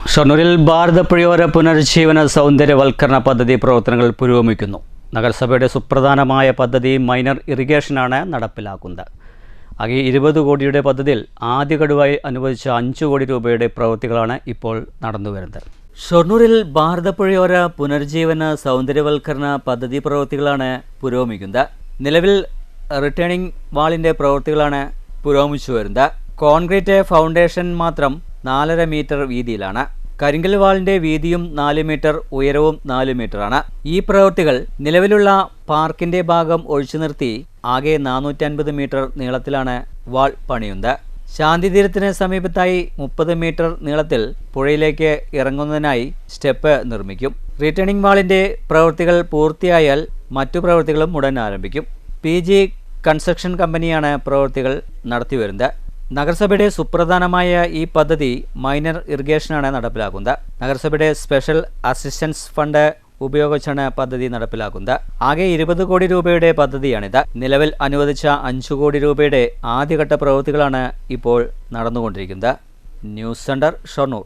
ഷൊർണൂരിൽ ഭാരതപ്പുഴയോര പുനരുജ്ജീവന സൗന്ദര്യവൽക്കരണ പദ്ധതി പ്രവർത്തനങ്ങൾ പുരോഗമിക്കുന്നു. നഗരസഭയുടെ സുപ്രധാനമായ പദ്ധതി മൈനർ ഇറിഗേഷനാണ് നടപ്പിലാക്കുന്നത്. ആകെ ഇരുപത് കോടിയുടെ പദ്ധതിയിൽ ആദ്യ ഗഡുവായി അനുവദിച്ച അഞ്ച് കോടി രൂപയുടെ പ്രവൃത്തികളാണ് ഇപ്പോൾ നടന്നുവരുന്നത്. ഷൊർണൂരിൽ ഭാരതപ്പുഴയോര പുനരുജ്ജീവന സൗന്ദര്യവൽക്കരണ പദ്ധതി പ്രവൃത്തികളാണ് പുരോഗമിക്കുന്നത്. നിലവിൽ റിട്ടേണിംഗ് വാളിന്റെ പ്രവൃത്തികളാണ് പുരോഗമിച്ചു വരുന്നത് കോൺക്രീറ്റ് ഫൗണ്ടേഷൻ മാത്രം നാലര മീറ്റർ വീതിയിലാണ്. കരിങ്കൽ വാളിന്റെ വീതിയും നാല് മീറ്റർ ഉയരവും നാല് മീറ്ററാണ് ഈ പ്രവൃത്തികൾ നിലവിലുള്ള പാർക്കിന്റെ ഭാഗം ഒഴിച്ചു നിർത്തി ആകെ നാനൂറ്റൻപത് മീറ്റർ നീളത്തിലാണ് വാൾ പണിയുന്നത്. ശാന്തിതീരത്തിന് സമീപത്തായി മുപ്പത് മീറ്റർ നീളത്തിൽ പുഴയിലേക്ക് ഇറങ്ങുന്നതിനായി സ്റ്റെപ്പ് നിർമ്മിക്കും. റിട്ടേണിംഗ് വാളിന്റെ പ്രവൃത്തികൾ പൂർത്തിയായാൽ മറ്റു പ്രവൃത്തികളും ഉടൻ ആരംഭിക്കും. പി ജി കൺസ്ട്രക്ഷൻ കമ്പനിയാണ് പ്രവൃത്തികൾ നടത്തിവരുന്നത്. നഗരസഭയുടെ സുപ്രധാനമായ ഈ പദ്ധതി മൈനർ ഇറിഗേഷനാണ് നടപ്പിലാക്കുന്നത്. നഗരസഭയുടെ സ്പെഷ്യൽ അസിസ്റ്റൻസ് ഫണ്ട് ഉപയോഗിച്ചാണ് പദ്ധതി നടപ്പിലാക്കുന്നത്. ആകെ ഇരുപത് കോടി രൂപയുടെ പദ്ധതിയാണിത്. നിലവിൽ അനുവദിച്ച അഞ്ചു കോടി രൂപയുടെ ആദ്യഘട്ട പ്രവൃത്തികളാണ് ഇപ്പോൾ നടന്നുകൊണ്ടിരിക്കുന്നത്. News center Shoranur.